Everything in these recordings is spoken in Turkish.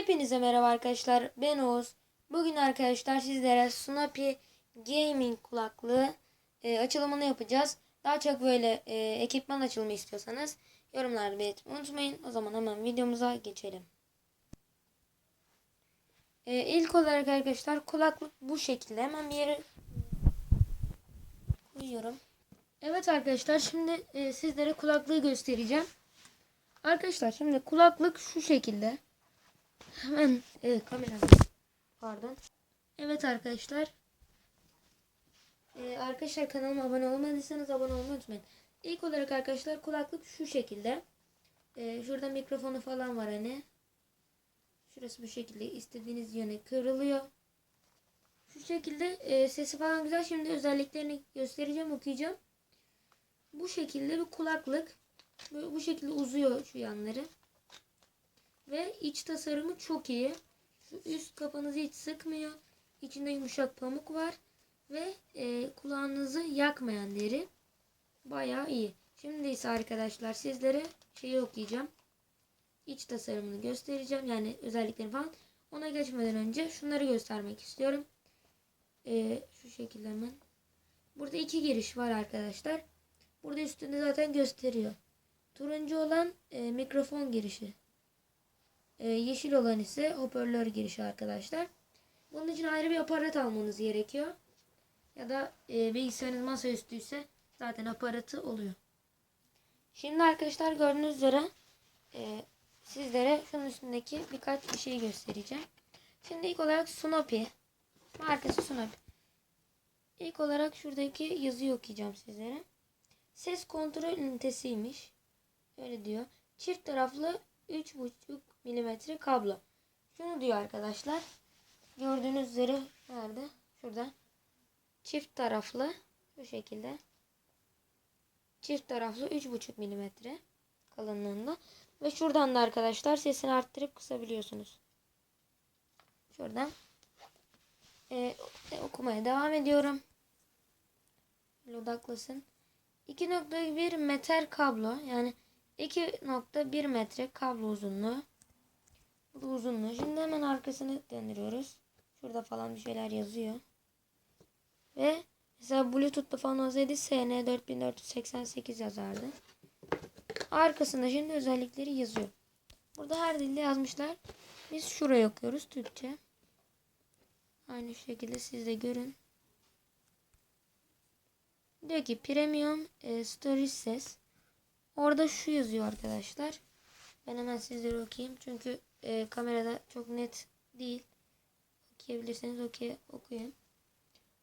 Hepinize merhaba arkadaşlar. Ben Oğuz. Bugün arkadaşlar sizlere Snoopy Gaming kulaklığı e, açılımını yapacağız. Daha çok böyle e, ekipman açılımı istiyorsanız yorumlarda belirtmeyi unutmayın. O zaman hemen videomuza geçelim. E, ilk olarak arkadaşlar kulaklık bu şekilde. Hemen bir yere koyuyorum. Evet arkadaşlar şimdi e, sizlere kulaklığı göstereceğim. Arkadaşlar şimdi kulaklık şu şekilde. Hemen evet kameramız. Pardon. Evet arkadaşlar. Ee, arkadaşlar kanalıma abone olmadıysanız abone olmayı unutmayın. İlk olarak arkadaşlar kulaklık şu şekilde. Ee, şurada mikrofonu falan var hani. Şurası bu şekilde istediğiniz yöne kırılıyor. Şu şekilde e, sesi falan güzel. Şimdi özelliklerini göstereceğim okuyacağım. Bu şekilde bir kulaklık. Bu şekilde uzuyor şu yanları. Ve iç tasarımı çok iyi. Şu üst kafanızı hiç sıkmıyor. İçinde yumuşak pamuk var. Ve e, kulağınızı yakmayan deri. Bayağı iyi. Şimdi ise arkadaşlar sizlere şeyi okuyacağım. İç tasarımını göstereceğim. Yani özelliklerini falan. Ona geçmeden önce şunları göstermek istiyorum. E, şu şekilde hemen. Burada iki giriş var arkadaşlar. Burada üstünde zaten gösteriyor. Turuncu olan e, mikrofon girişi. E, yeşil olan ise hoparlör girişi arkadaşlar. Bunun için ayrı bir aparat almanız gerekiyor. Ya da e, bilgisayarınız masaüstü ise zaten aparatı oluyor. Şimdi arkadaşlar gördüğünüz üzere e, sizlere şunun üstündeki birkaç bir şey göstereceğim. Şimdi ilk olarak Snoopy. Markası Snoopy. İlk olarak şuradaki yazıyı okuyacağım sizlere. Ses kontrol ünitesiymiş. Öyle diyor. Çift taraflı 3.5 milimetre kablo. Şunu diyor arkadaşlar. Gördüğünüz üzere nerede? Şurada. Çift taraflı bu şekilde. Çift taraflı 3.5 milimetre kalınlığında. Ve şuradan da arkadaşlar sesini arttırıp kısabiliyorsunuz. Şuradan. Ee, okumaya devam ediyorum. Odaklasın. 2.1 metre kablo yani 2.1 metre kablo uzunluğu. Bu uzunluğu. Şimdi hemen arkasını döndürüyoruz. Şurada falan bir şeyler yazıyor. Ve mesela Bluetooth'ta falan olsaydı SN 4488 yazardı. Arkasında şimdi özellikleri yazıyor. Burada her dilde yazmışlar. Biz şuraya okuyoruz Türkçe. Aynı şekilde siz de görün. Diyor ki Premium e, Storage Ses. Orada şu yazıyor arkadaşlar. Ben hemen sizlere okuyayım. Çünkü e, kamerada çok net değil. Okuyabilirseniz okey, okuyun.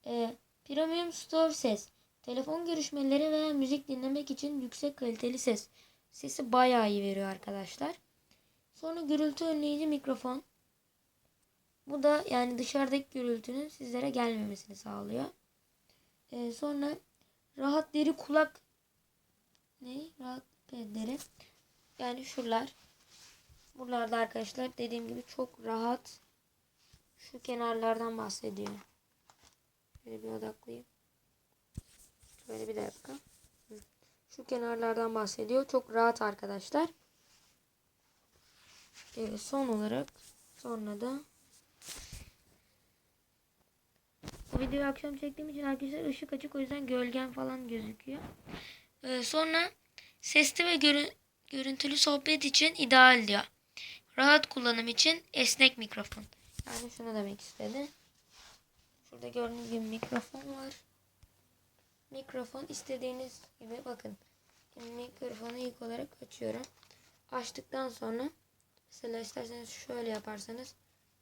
E, Premium Store Ses. Telefon görüşmeleri veya müzik dinlemek için yüksek kaliteli ses. Sesi bayağı iyi veriyor arkadaşlar. Sonra gürültü önleyici mikrofon. Bu da yani dışarıdaki gürültünün sizlere gelmemesini sağlıyor. E, sonra rahat deri kulak ne? Rahat deri. Yani şuralar. Buralarda arkadaşlar dediğim gibi çok rahat. Şu kenarlardan bahsediyor. Şöyle bir odaklayayım. Şöyle bir dakika. Şu kenarlardan bahsediyor. Çok rahat arkadaşlar. Evet, son olarak sonra da bu videoyu akşam çektiğim için arkadaşlar ışık açık o yüzden gölgen falan gözüküyor. Ee, sonra sesli ve görü görüntülü sohbet için ideal diyor. Rahat kullanım için esnek mikrofon. Yani şunu demek istedi. Şurada gördüğünüz gibi mikrofon var. Mikrofon istediğiniz gibi bakın. Şimdi mikrofonu ilk olarak açıyorum. Açtıktan sonra mesela isterseniz şöyle yaparsanız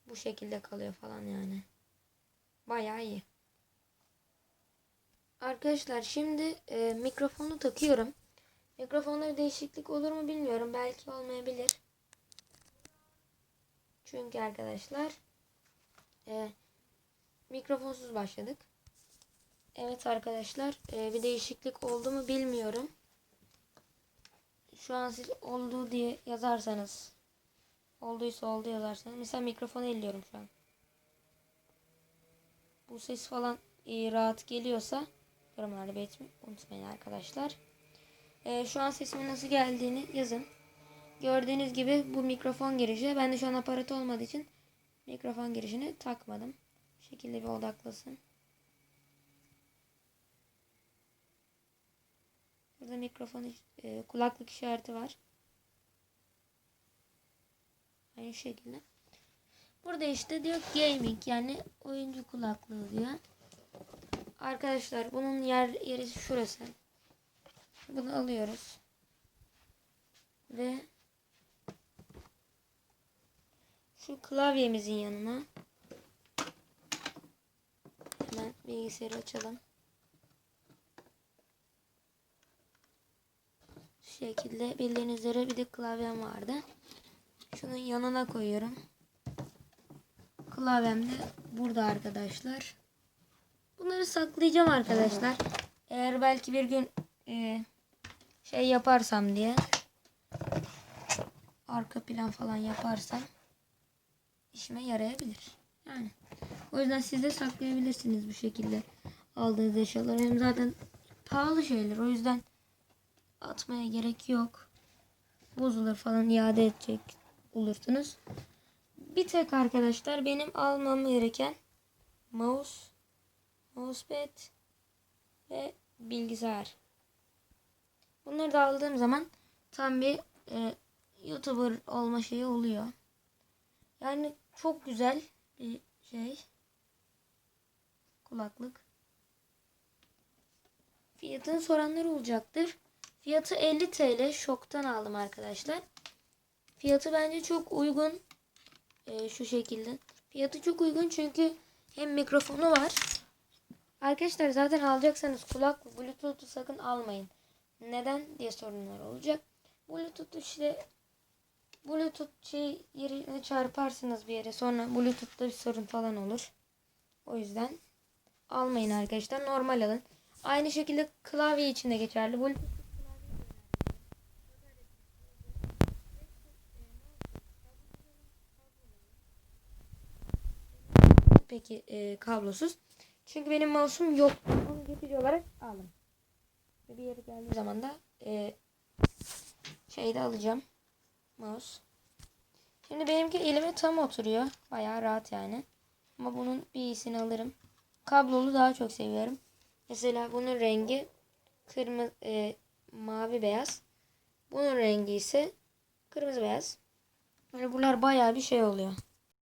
bu şekilde kalıyor falan yani. Bayağı iyi. Arkadaşlar şimdi e, mikrofonu takıyorum. Mikrofonda bir değişiklik olur mu bilmiyorum. Belki olmayabilir. Çünkü arkadaşlar e, mikrofonsuz başladık. Evet arkadaşlar e, bir değişiklik oldu mu bilmiyorum. Şu an siz oldu diye yazarsanız olduysa oldu yazarsanız mesela mikrofonu elliyorum şu an. Bu ses falan e, rahat geliyorsa yorumlarda belirtmeyi unutmayın arkadaşlar. Ee, şu an sesimin nasıl geldiğini yazın. Gördüğünüz gibi bu mikrofon girişi. Ben de şu an aparat olmadığı için mikrofon girişini takmadım. Bu şekilde bir odaklasın. Burada mikrofon e, kulaklık işareti var. Aynı şekilde. Burada işte diyor gaming yani oyuncu kulaklığı diyor. Arkadaşlar bunun yer yeri şurası. Bunu alıyoruz. Ve şu klavyemizin yanına hemen bilgisayarı açalım. Şu şekilde bildiğiniz üzere bir de klavyem vardı. Şunun yanına koyuyorum. Klavyem de burada arkadaşlar. Bunları saklayacağım arkadaşlar. Eğer belki bir gün e, şey yaparsam diye arka plan falan yaparsam işime yarayabilir. Yani o yüzden siz de saklayabilirsiniz bu şekilde aldığınız eşyaları. Hem zaten pahalı şeyler. O yüzden atmaya gerek yok. Bozulur falan iade edecek olursunuz. Bir tek arkadaşlar benim almam gereken mouse, mousepad ve bilgisayar. Bunları da aldığım zaman tam bir e, YouTuber olma şeyi oluyor. Yani çok güzel bir şey. Kulaklık. Fiyatını soranlar olacaktır. Fiyatı 50 TL. Şoktan aldım arkadaşlar. Fiyatı bence çok uygun. Ee, şu şekilde. Fiyatı çok uygun çünkü hem mikrofonu var. Arkadaşlar zaten alacaksanız kulak Bluetooth'u sakın almayın. Neden diye sorunlar olacak. Bluetooth işte Bluetooth şey yerine çarparsınız bir yere sonra Bluetooth'ta bir sorun falan olur. O yüzden almayın arkadaşlar. Normal alın. Aynı şekilde klavye için de geçerli. Bluetooth peki e, kablosuz. Çünkü benim mouse'um yok. Onu geçici olarak aldım. Bir yere geldiği zaman da e, şeyde alacağım. Mouse. Şimdi benimki elime tam oturuyor. Bayağı rahat yani. Ama bunun bir iyisini alırım. Kablolu daha çok seviyorum. Mesela bunun rengi kırmızı e, mavi beyaz. Bunun rengi ise kırmızı beyaz. Böyle bunlar bayağı bir şey oluyor.